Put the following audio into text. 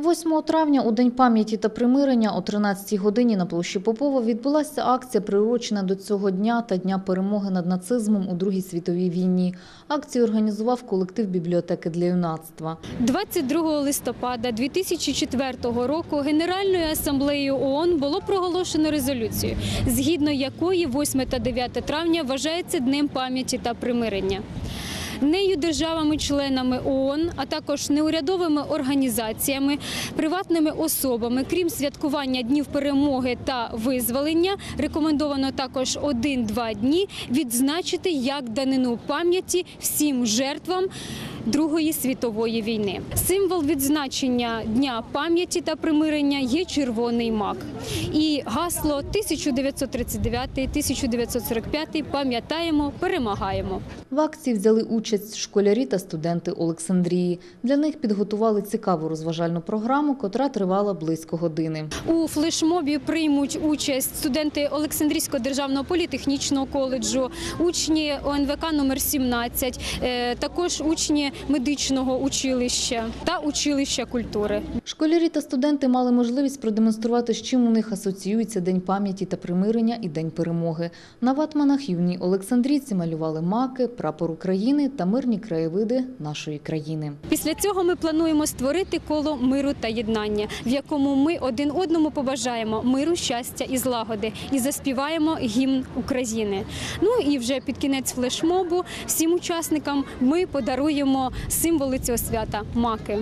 8 травня у День пам'яті та примирення о 13 годині на площі Попова відбулася акція, приурочена до цього дня та Дня перемоги над нацизмом у Другій світовій війні. Акцію організував колектив бібліотеки для юнацтва. 22 листопада 2004 року Генеральною асамблеєю ООН було проголошено резолюцію, згідно якої 8 та 9 травня вважається днем пам'яті та примирення. Нею державами-членами ООН, а також неурядовими організаціями, приватними особами, крім святкування днів перемоги та визволення, рекомендовано також один-два дні відзначити як данину пам'яті всім жертвам Другої світової війни. Символ відзначення дня пам'яті та примирення є червоний мак. І гасло 1939-1945 пам'ятаємо, перемагаємо. В акції взяли участь школярі та студенти Олександрії. Для них підготували цікаву розважальну програму, котра тривала близько години. У флешмобі приймуть участь студенти Олександрійського державного політехнічного коледжу, учні ОНВК номер 17, е, також учні медичного училища та училища культури. Школярі та студенти мали можливість продемонструвати, з чим у них асоціюється День пам'яті та примирення і День перемоги. На ватманах юні Олександрійці малювали маки, прапор України та мирні краєвиди нашої країни. Після цього ми плануємо створити коло миру та єднання, в якому ми один одному побажаємо миру, щастя і злагоди, і заспіваємо гімн України. Ну і вже під кінець флешмобу всім учасникам ми подаруємо символи цього свята маки.